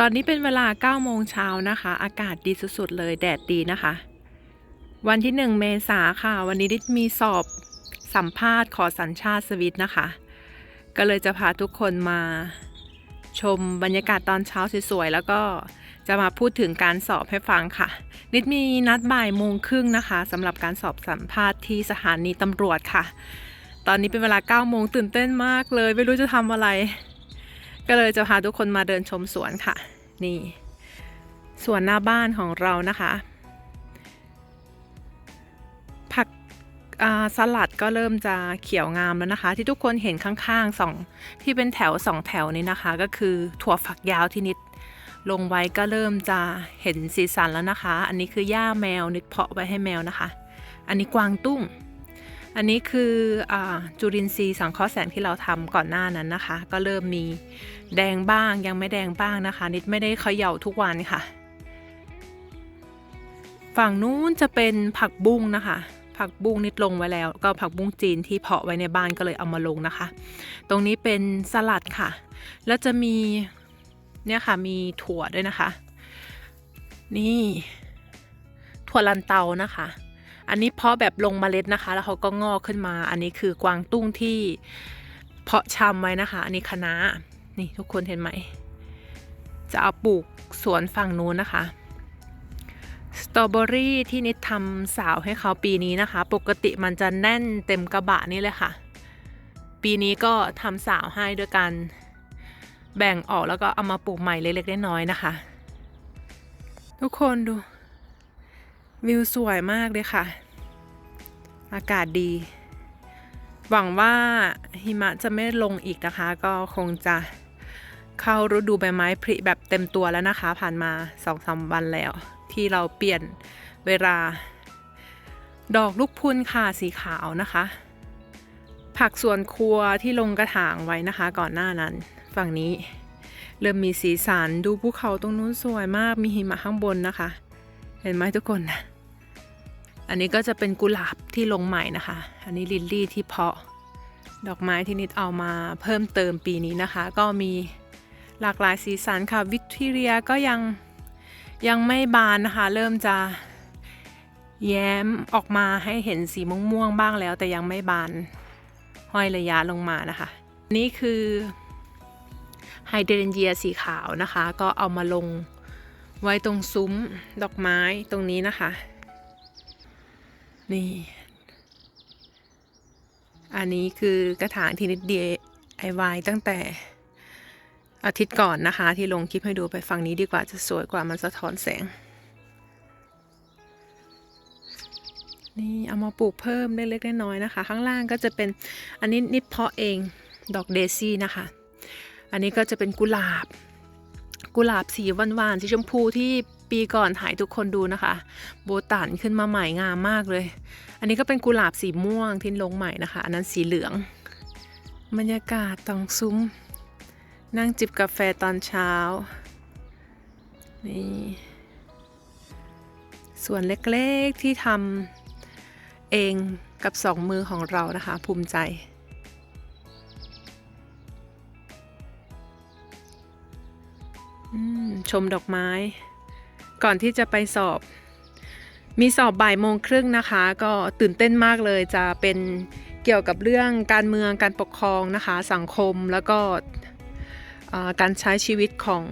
ตอนนี้เป็นเวลา9โมงเช้านะคะ อากาศดีสุดๆเลยแดดดีนะคะ วันที่ 1 เมษาค่ะ วันนี้ดิมีสอบสัมภาษณ์ขอสัญชาติสวิตนะคะ ก็เลยจะพาทุกคนมาชมบรรยากาศตอนเช้าสวยๆแล้วก็จะมาพูดถึงการสอบให้ฟังค่ะ นิดมีนัดบ่ายโมงครึ่งนะคะสำหรับการสอบสัมภาษณ์ที่สถานีตำรวจค่ะ ตอนนี้เป็นเวลา9โมงตื่นเต้นมากเลย ไม่รู้จะทำอะไร ก็เลยจะพาทุกคนมาเดินชมสวนค่ะ นี่สวนหน้าบ้านของเรานะคะ ผักสลัดก็เริ่มจะเขียวงามแล้วนะคะ ที่ทุกคนเห็นข้างๆสองที่เป็นแถวสองแถวนี้นะคะ ก็คือถั่วฝักยาวที่นิดลงไว้ก็เริ่มจะเห็นสีสันแล้วนะคะ อันนี้คือหญ้าแมวนิดเพาะไว้ให้แมวนะคะ อันนี้กวางตุ้ง อันนี้คืออจุลินทรีย์สังเคราะห์แสงที่เราทำก่อนหน้านั้นนะคะ ก็เริ่มมีแดงบ้างยังไม่แดงบ้างนะคะ นิดไม่ได้เขย่าทุกวันค่ะ ฝั่งนู้นจะเป็นผักบุ้งนะคะผักบุ้งนิดลงไว้แล้ว ก็ผักบุ้งจีนที่เพาะไว้ในบ้านก็เลยเอามาลงนะคะ ตรงนี้เป็นสลัดค่ะ แล้วจะมีเนี่ยค่ะมีถั่วด้วยนะคะ นี่ถั่วลันเตานะคะ อันนี้เพาะแบบลงเมล็ดนะคะ แล้วเขาก็งอกขึ้นมา อันนี้คือกวางตุ้งที่เพาะชำไว้นะคะ อันนี้คะน้านี่ทุกคนเห็นไหม จะเอาปลูกสวนฝั่งนู้นนะคะสตรอเบอรี่ที่นิดทำสาวให้เขาปีนี้นะคะ ปกติมันจะแน่นเต็มกระบะนี่เลยค่ะ ปีนี้ก็ทำสาวให้ด้วยกันแบ่งออกแล้วก็เอามาปลูกใหม่เล็กๆน้อยๆนะคะ ทุกคนดู วิวสวยมากเลยค่ะ อากาศดี หวังว่าหิมะจะไม่ลงอีกนะคะ ก็คงจะเข้าฤดูใบไม้ผลิแบบเต็มตัวแล้วนะคะ ผ่านมาสองสามวันแล้ว ที่เราเปลี่ยนเวลา ดอกลูกพุนค่ะสีขาวนะคะ ผักสวนครัวที่ลงกระถางไว้นะคะ ก่อนหน้านั้น ฝั่งนี้ เริ่มมีสีสันดูภูเขาตรงนู้นสวยมากมีหิมะข้างบนนะคะ เห็นไหมทุกคนอันนี้ก็จะเป็นกุหลาบที่ลงใหม่นะคะ อันนี้ลิลลี่ที่เพาะ ดอกไม้ที่นิดเอามาเพิ่มเติมปีนี้นะคะ ก็มีหลากหลายสีสันค่ะ วิทเรียก็ยังยังไม่บานนะคะ เริ่มจะแย้มออกมาให้เห็นสีม่วงๆบ้างแล้ว แต่ยังไม่บานห้อยระยะลงมานะคะ นี่คือไฮเดรนเยียสีขาวนะคะ ก็เอามาลง ไว้ตรงซุ้มดอกไม้ตรงนี้นะคะ นี่ อันนี้คือกระถางที่นิดเดียไอวายตั้งแต่อาทิตย์ก่อนนะคะ ที่ลงคลิปให้ดูไปฝั่งนี้ดีกว่าจะสวยกว่ามันสะท้อนแสง นี่เอามาปลูกเพิ่มเล็กๆน้อยๆนะคะ ข้างล่างก็จะเป็นอันนี้นิดเพาะเองดอกเดซี่นะคะ อันนี้ก็จะเป็นกุหลาบ กุหลาบสีหวานๆสีชมพูที่ปีก่อนถ่ายทุกคนดูนะคะ โบตันขึ้นมาใหม่งามมากเลย อันนี้ก็เป็นกุหลาบสีม่วงที่ลงใหม่นะคะ อันนั้นสีเหลือง บรรยากาศตองซุ้ม นั่งจิบกาแฟตอนเช้า นี่ส่วนเล็กๆที่ทำเองกับสองมือของเรานะคะ ภูมิใจ ชมดอกไม้ ก่อนที่จะไปสอบ มีสอบบ่ายโมงครึ่งนะคะ ก็ตื่นเต้นมากเลยจะเป็นเกี่ยวกับเรื่องการเมืองการปกครองนะคะ สังคมแล้วก็การใช้ชีวิตของ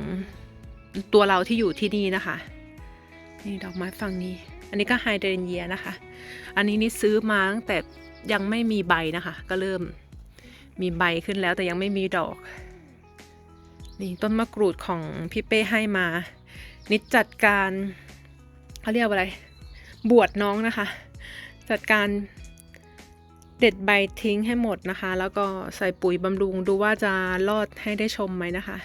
ตัวเราที่อยู่ที่นี่นะคะ นี่ดอกไม้ฝั่งนี้ อันนี้ก็ไฮเดรนเยียนะคะ อันนี้นี่ซื้อมาตั้งแต่ยังไม่มีใบนะคะ ก็เริ่มมีใบขึ้นแล้วแต่ยังไม่มีดอก นี่ต้นมะกรูดของพี่เป้ให้มา นิดจัดการเขาเรียกว่าอะไร บวชน้องนะคะ จัดการเด็ดใบทิ้งให้หมดนะคะ แล้วก็ใส่ปุ๋ยบำรุงดูว่าจะรอดให้ได้ชมไหมนะคะ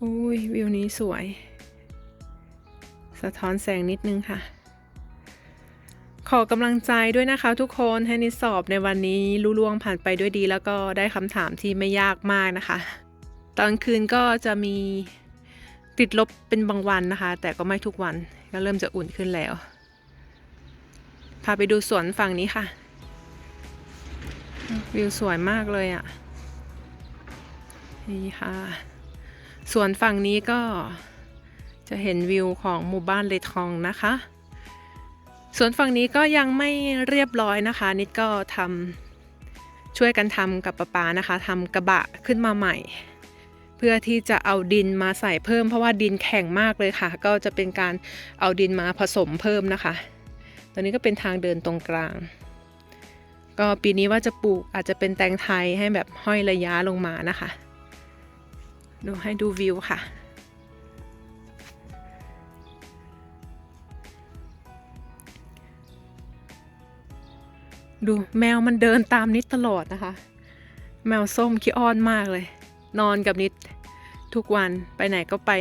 อุ้ยวิวนี้สวย สะท้อนแสงนิดนึงค่ะ ขอกำลังใจด้วยนะคะทุกคนให้นิดสอบในวันนี้ลุล่วงผ่านไปด้วยดี แล้วก็ได้คำถามที่ไม่ยากมากนะคะ ตอนคืนก็จะมีติดลบเป็นบางวันนะคะ แต่ก็ไม่ทุกวันก็เริ่มจะอุ่นขึ้นแล้ว พาไปดูสวนฝั่งนี้ค่ะ วิวสวยมากเลยอะ่ะ นี่ค่ะ สวนฝั่งนี้ก็จะเห็นวิวของหมู่บ้านเลทองนะคะ สวนฝั่งนี้ก็ยังไม่เรียบร้อยนะคะ นิดก็ทำช่วยกันทำกับป้าปานะคะทำกระบะขึ้นมาใหม่ เพื่อที่จะเอาดินมาใส่เพิ่มเพราะว่าดินแข็งมากเลยค่ะ ก็จะเป็นการเอาดินมาผสมเพิ่มนะคะ ตอนนี้ก็เป็นทางเดินตรงกลาง ก็ปีนี้ว่าจะปลูกอาจจะเป็นแตงไทยให้แบบห้อยระยะลงมานะคะ ดูให้ดูวิวค่ะดูแมวมันเดินตามนิดตลอดนะคะ แมวส้มขี้อ้อนมากเลย นอนกับนิดทุกวันไปไหนก็ไป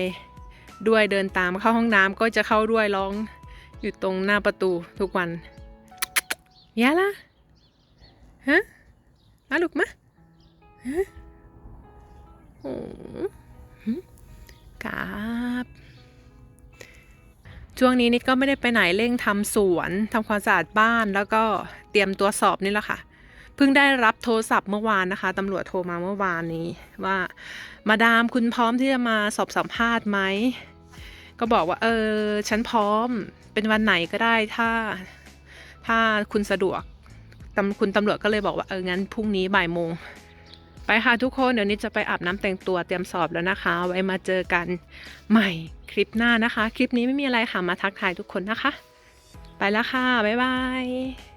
ด้วยเดินตามเข้าห้องน้ำก็จะเข้าด้วยร้องอยู่ตรงหน้าประตูทุกวันยาละฮะมาลูกมาฮะโอ้หึครับช่วงนี้นิดก็ไม่ได้ไปไหนเร่งทำสวนทำความสะอาดบ้านแล้วก็เตรียมตัวสอบนี่แหละค่ะ เพิ่งได้รับโทรศัพท์เมื่อวานนะคะตำรวจโทรมาเมื่อวานนี้ว่ามาดามคุณพร้อมที่จะมาสอบสัมภาษณ์ไหมก็บอกว่าเออฉันพร้อมเป็นวันไหนก็ได้ถ้าถ้าคุณสะดวกตำคุณตำรวจก็เลยบอกว่าเอองั้นพรุ่งนี้บ่ายโมงไปค่ะทุกคนเดี๋ยวนี้จะไปอาบน้ำแต่งตัวเตรียมสอบแล้วนะคะ ไว้มาเจอกันใหม่คลิปหน้านะคะ คลิปนี้ไม่มีอะไรค่ะมาทักทายทุกคนนะคะ ไปแล้วค่ะ บ๊ายบาย